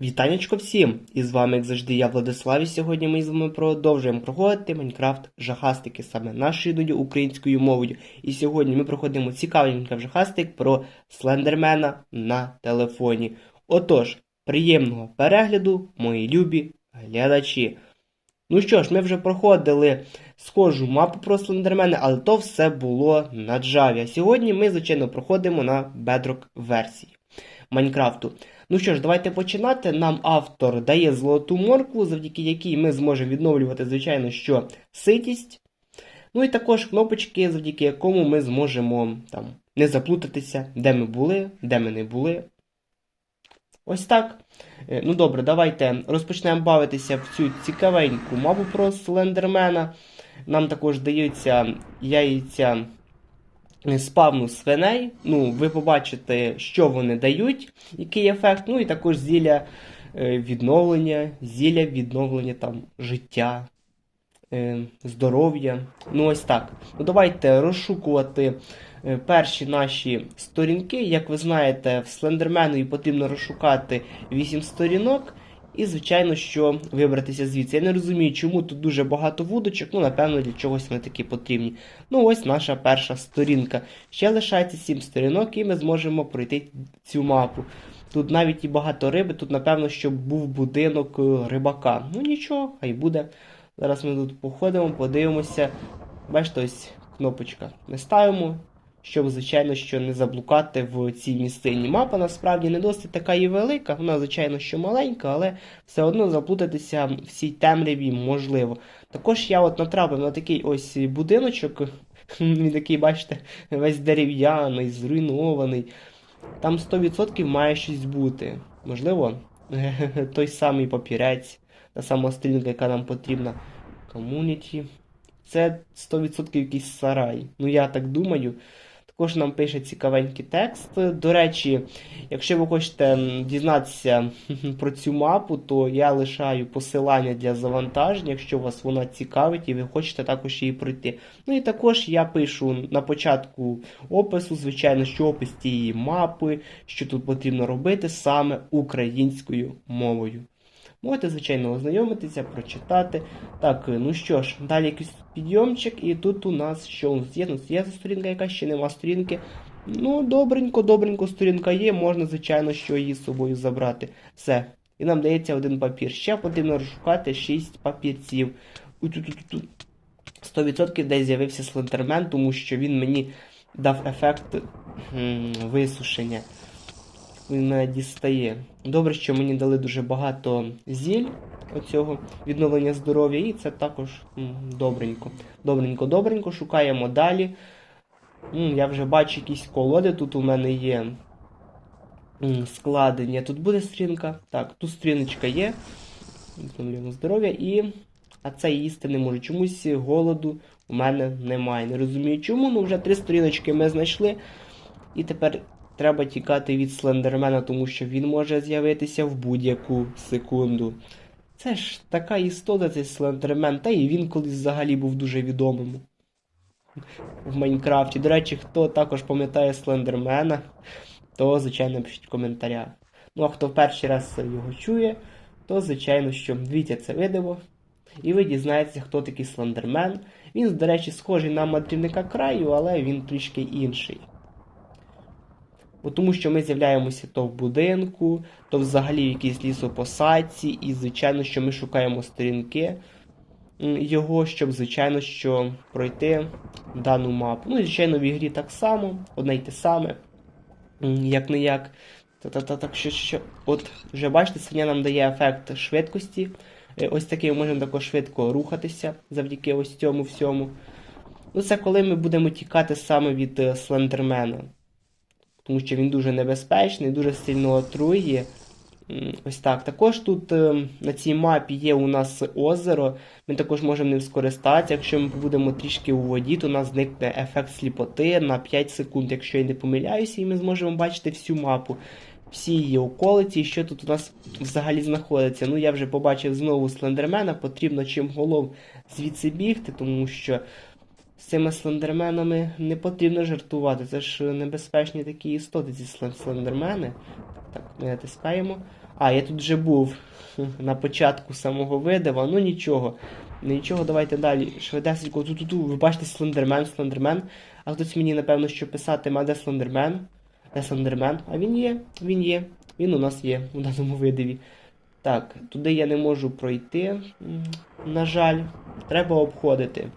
Вітанечко всім! І з вами, як завжди, я Владислав, і сьогодні ми з вами продовжуємо проходити Майнкрафт жахастики саме нашою дою українською мовою. І сьогодні ми проходимо цікавий жахастик про слендермена на телефоні. Отож, приємного перегляду, мої любі глядачі. Ну що ж, ми вже проходили схожу мапу про слендермена, але то все було на Java. А сьогодні ми, звичайно, проходимо на Bedrock версії Майнкрафту. Ну що ж, давайте починати. Нам автор дає золоту моркву, завдяки якій ми зможемо відновлювати, звичайно, що ситість. Ну і також кнопочки, завдяки якому ми зможемо там не заплутатися, де ми були, де ми не були. Ось так. Е, Ну добре, давайте розпочнемо бавитися в цю цікавеньку мапу про слендермена. Нам також даються яйця спавну свиней. Ну, ви побачите, що вони дають, який ефект. Ну і також зілля е, відновлення, зілля відновлення там життя, е, здоров'я. Ну, ось так. Ну, давайте розшукувати е, перші наші сторінки. Як ви знаєте, в Слендерменові потрібно розшукати 8 сторінок. І, звичайно, що вибратися звідси. Я не розумію, чому тут дуже багато вудочок, ну, напевно, для чогось вони такі потрібні. Ну, ось наша перша сторінка. Ще лишається 7 сторінок, і ми зможемо пройти цю мапу. Тут навіть і багато риби, тут, напевно, щоб був будинок е, рибака. Ну нічого, хай буде. Зараз ми тут походимо, подивимося. Бачите, ось кнопочка. Ми ставимо, щоб, звичайно, що не заблукати в цій місцині. Мапа насправді не досить така і велика, вона, звичайно, що маленька, але все одно заплутатися в цій темряві можливо. Також я от натрапив на такий ось будиночок. Він такий, бачите, весь дерев'яний, зруйнований. Там 100% має щось бути. Можливо, той самий папірець, та сама сторінка, яка нам потрібна. Комуніті. Це 100% якийсь сарай. Ну, я так думаю. Також нам пише цікавенький текст. До речі, якщо ви хочете дізнатися про цю мапу, то я лишаю посилання для завантаження, якщо вас вона цікавить і ви хочете також її пройти. Ну і також я пишу на початку опису, звичайно, що опис цієї мапи, що тут потрібно робити саме українською мовою. Можете, звичайно, ознайомитися, прочитати. Так, ну що ж, далі якийсь підйомчик, і тут у нас що у нас є? У нас є сторінка, яка ще нема сторінки. Ну, добренько, добренько, сторінка є, можна, звичайно, що її з собою забрати. Все. І нам дається один папір. Ще потрібно розшукати 6 папірців. У-ту-ту-ту-ту. 100% десь з'явився слендермен, тому що він мені дав ефект висушення. Мене дістає. Добре, що мені дали дуже багато зіль оцього відновлення здоров'я, і це також добренько. Добренько, добренько. Шукаємо далі. Я вже бачу якісь колоди. Тут у мене є складення. Тут буде стрінка. Так, тут стріночка є. Відновлюємо здоров'я і. А це їсти не можу. Чомусь голоду у мене немає. Не розумію чому, ну вже три сторіночки ми знайшли. І тепер треба тікати від слендермена, тому що він може з'явитися в будь-яку секунду. Це ж така істота, цей слендермен, та і він колись взагалі був дуже відомим в Майнкрафті. До речі, хто також пам'ятає слендермена, то, звичайно, пишіть в коментарях. Ну а хто перший раз його чує, то, звичайно, що дивіться це видео. І ви дізнаєтеся, хто такий слендермен. Він, до речі, схожий на мандрівника краю, але він трішки інший. Тому що ми з'являємося то в будинку, то взагалі в якійсь лісопосадці, і, звичайно, що ми шукаємо сторінки його, щоб, звичайно, що пройти дану мапу. Ну і, звичайно, в ігрі так само, одне й те саме, як не як. Так що, що. От вже бачите, свиня нам дає ефект швидкості. Е, Ось такий ми можемо також швидко рухатися завдяки ось цьому всьому. Ну, це коли ми будемо тікати саме від е, слендермена тому що він дуже небезпечний, дуже сильно отрує. Ось так. Також тут е, на цій мапі є у нас озеро. Ми також можемо ним скористатися. Якщо ми будемо трішки у воді, то у нас зникне ефект сліпоти на 5 секунд, якщо я не помиляюся, і ми зможемо бачити всю мапу. Всі її околиці, що тут у нас взагалі знаходиться. Ну, я вже побачив знову слендермена, потрібно чим голов звідси бігти, тому що цими слендерменами не потрібно жартувати. Це ж небезпечні такі істоти, ці слендермени. Так, ми натискаємо. А, я тут вже був на початку самого видива, ну нічого. Нічого, давайте далі. Швидесенько, ту-ту-ту, ви бачите Слендермен, Слендермен. А хтось мені, напевно, що писатиме, а де Слендермен? Де Слендермен? А він є, він є. Він у нас є у даному видиві. Так, туди я не можу пройти. На жаль, треба обходити.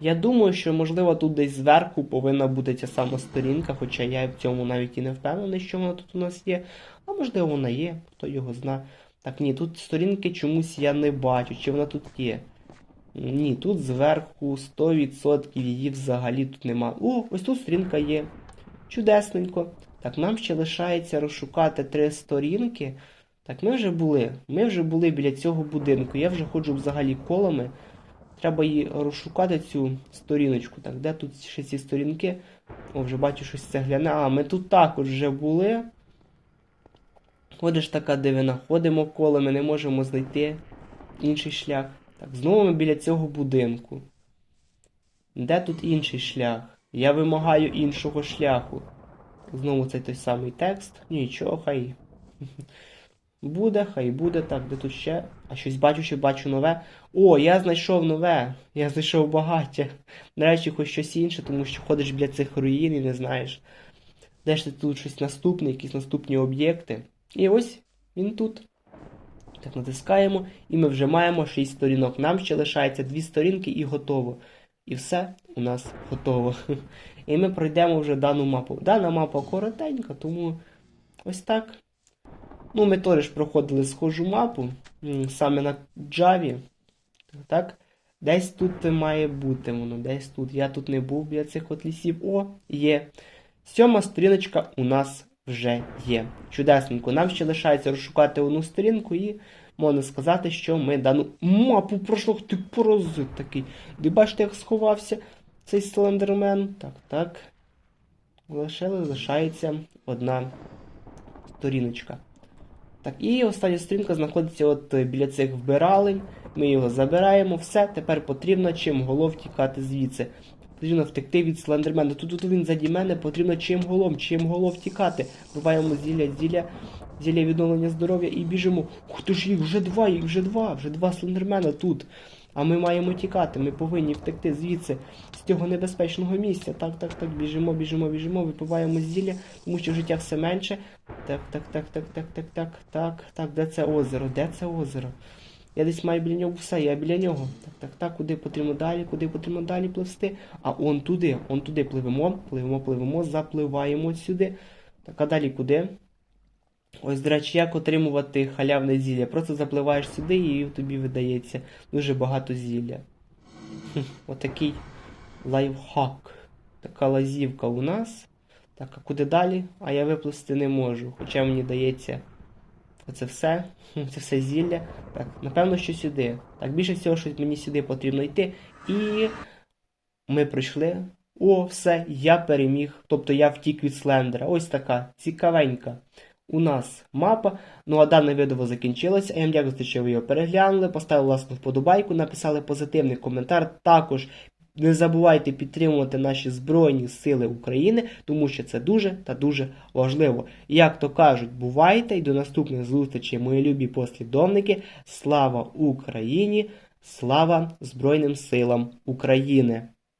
Я думаю, що, можливо, тут десь зверху повинна бути ця сама сторінка, хоча я в цьому навіть і не впевнений, що вона тут у нас є. А можливо, вона є, хто його зна. Так, ні, тут сторінки чомусь я не бачу, чи вона тут є. Ні, тут зверху 100% її взагалі тут нема. О, ось тут сторінка є. Чудесненько. Так, нам ще лишається розшукати три сторінки. Так, ми вже були. Ми вже були біля цього будинку. Я вже ходжу взагалі колами. Треба її розшукати цю сторіночку. Так, де тут ще ці сторінки? О, вже бачу щось цегляне. А, ми тут також вже були. Ходиш така дивина, ходимо колами, не можемо знайти інший шлях. Так, знову ми біля цього будинку. Де тут інший шлях? Я вимагаю іншого шляху. Знову цей той самий текст. Нічого, хай. Буде, хай буде. Так, де тут ще? А щось бачу, що бачу нове. О, я знайшов нове. Я знайшов багаття. Нарешті хоч щось інше, тому що ходиш біля цих руїн і не знаєш. Де ж ти тут щось наступне, якісь наступні об'єкти. І ось він тут. Так, натискаємо, і ми вже маємо 6 сторінок. Нам ще лишається 2 сторінки і готово. І все у нас готово. І ми пройдемо вже дану мапу. Дана мапа коротенька, тому ось так. Ну, ми теж проходили схожу мапу, саме на Java. Так? Десь тут має бути воно, десь тут. Я тут не був біля цих от лісів. О, є. Сьома сторіночка у нас вже є. Чудесненько. Нам ще лишається розшукати одну сторінку і можна сказати, що ми дану мапу пройшли. Ти паразит такий. Ви бачите, як сховався цей слендермен. Так, так. Лише лишається одна сторіночка. Так, і остання сторінка знаходиться от е, біля цих вбиралень. Ми його забираємо. Все, тепер потрібно чим голов тікати звідси. Потрібно втекти від слендермена. Тут, тут він заді мене, потрібно чим голом, чим голов тікати. Буваємо зілля, зілля, зілля відновлення здоров'я і біжимо. Хто ж їх вже два, їх вже два, вже два слендермена тут. А ми маємо тікати, ми повинні втекти звідси, з цього небезпечного місця. Так, так, так, біжимо, біжимо, біжимо, випиваємо зілля, тому що життя все менше. Так, так, так, так, так, так, так, так, так, де це озеро? Де це озеро? Я десь маю біля нього все, я біля нього. Так, так, так, куди потрібно далі, куди потрібно далі пливсти. А он туди, он туди пливемо, пливемо, пливемо, запливаємо сюди. Так, а далі куди? Ось, до речі, як отримувати халявне зілля. Просто запливаєш сюди і тобі видається дуже багато зілля. Хм, Отакий лайфхак. Така лазівка у нас. Так, а куди далі? А я виплисти не можу. Хоча мені дається оце все. Це все зілля. Так, напевно, що сюди. Так, більше всього, що мені сюди потрібно йти. І ми пройшли. О, все, я переміг. Тобто я втік від Слендера. Ось така цікавенька. У нас мапа. Ну а дане відео закінчилося. Я вам дякую, що ви його переглянули. Поставили ласку вподобайку, написали позитивний коментар. Також не забувайте підтримувати наші Збройні Сили України, тому що це дуже та дуже важливо. Як то кажуть, бувайте і до наступних зустрічей, мої любі послідовники. Слава Україні! Слава Збройним силам України!